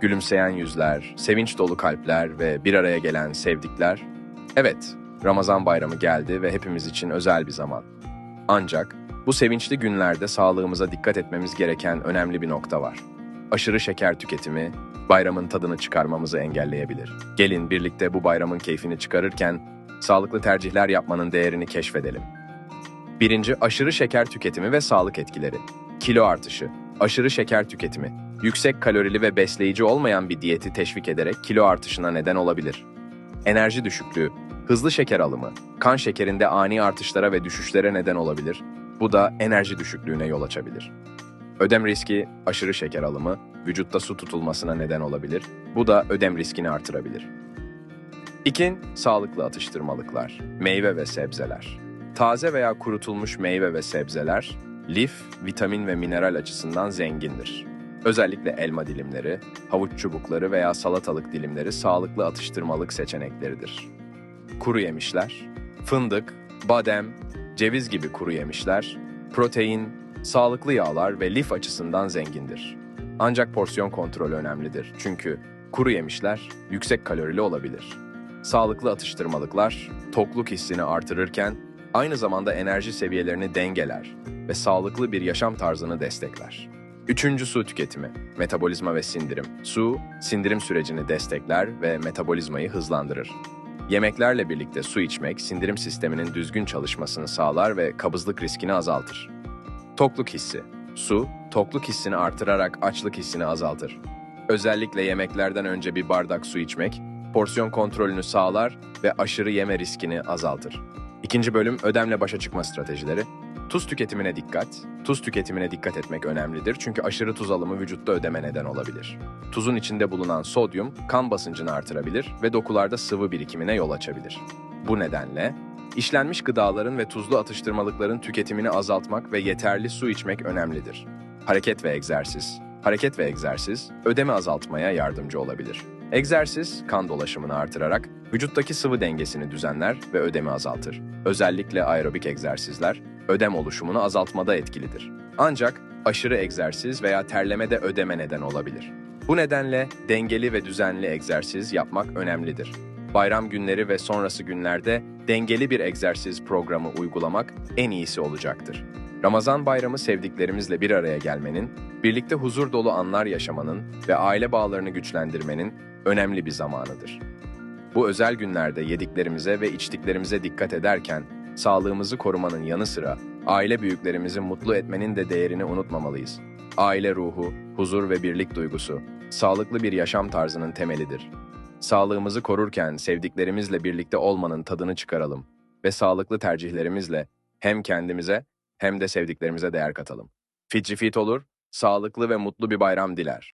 Gülümseyen yüzler, sevinç dolu kalpler ve bir araya gelen sevdikler. Evet, Ramazan bayramı geldi ve hepimiz için özel bir zaman. Ancak bu sevinçli günlerde sağlığımıza dikkat etmemiz gereken önemli bir nokta var. Aşırı şeker tüketimi bayramın tadını çıkarmamızı engelleyebilir. Gelin birlikte bu bayramın keyfini çıkarırken sağlıklı tercihler yapmanın değerini keşfedelim. Birinci, aşırı şeker tüketimi ve sağlık etkileri. Kilo artışı, aşırı şeker tüketimi, yüksek kalorili ve besleyici olmayan bir diyeti teşvik ederek kilo artışına neden olabilir. Enerji düşüklüğü, hızlı şeker alımı, kan şekerinde ani artışlara ve düşüşlere neden olabilir. Bu da enerji düşüklüğüne yol açabilir. Ödem riski, aşırı şeker alımı, vücutta su tutulmasına neden olabilir. Bu da ödem riskini artırabilir. İkin, sağlıklı atıştırmalıklar, meyve ve sebzeler. Taze veya kurutulmuş meyve ve sebzeler, lif, vitamin ve mineral açısından zengindir. Özellikle elma dilimleri, havuç çubukları veya salatalık dilimleri sağlıklı atıştırmalık seçenekleridir. Kuru yemişler, fındık, badem, ceviz gibi kuru yemişler, protein, sağlıklı yağlar ve lif açısından zengindir. Ancak porsiyon kontrolü önemlidir çünkü kuru yemişler yüksek kalorili olabilir. Sağlıklı atıştırmalıklar tokluk hissini artırırken aynı zamanda enerji seviyelerini dengeler ve sağlıklı bir yaşam tarzını destekler. Üçüncü su tüketimi, metabolizma ve sindirim. Su, sindirim sürecini destekler ve metabolizmayı hızlandırır. Yemeklerle birlikte su içmek, sindirim sisteminin düzgün çalışmasını sağlar ve kabızlık riskini azaltır. Tokluk hissi. Su, tokluk hissini artırarak açlık hissini azaltır. Özellikle yemeklerden önce bir bardak su içmek, porsiyon kontrolünü sağlar ve aşırı yeme riskini azaltır. İkinci bölüm ödemle başa çıkma stratejileri. Tuz tüketimine dikkat. Tuz tüketimine dikkat etmek önemlidir çünkü aşırı tuz alımı vücutta ödeme neden olabilir. Tuzun içinde bulunan sodyum kan basıncını artırabilir ve dokularda sıvı birikimine yol açabilir. Bu nedenle işlenmiş gıdaların ve tuzlu atıştırmalıkların tüketimini azaltmak ve yeterli su içmek önemlidir. Hareket ve egzersiz. Hareket ve egzersiz ödemi azaltmaya yardımcı olabilir. Egzersiz kan dolaşımını artırarak vücuttaki sıvı dengesini düzenler ve ödemi azaltır. Özellikle aerobik egzersizler ödem oluşumunu azaltmada etkilidir. Ancak aşırı egzersiz veya terleme de ödeme neden olabilir. Bu nedenle dengeli ve düzenli egzersiz yapmak önemlidir. Bayram günleri ve sonrası günlerde dengeli bir egzersiz programı uygulamak en iyisi olacaktır. Ramazan bayramı sevdiklerimizle bir araya gelmenin, birlikte huzur dolu anlar yaşamanın ve aile bağlarını güçlendirmenin önemli bir zamanıdır. Bu özel günlerde yediklerimize ve içtiklerimize dikkat ederken sağlığımızı korumanın yanı sıra aile büyüklerimizi mutlu etmenin de değerini unutmamalıyız. Aile ruhu, huzur ve birlik duygusu sağlıklı bir yaşam tarzının temelidir. Sağlığımızı korurken sevdiklerimizle birlikte olmanın tadını çıkaralım ve sağlıklı tercihlerimizle hem kendimize hem de sevdiklerimize değer katalım. Fitri fit olur, sağlıklı ve mutlu bir bayram diler.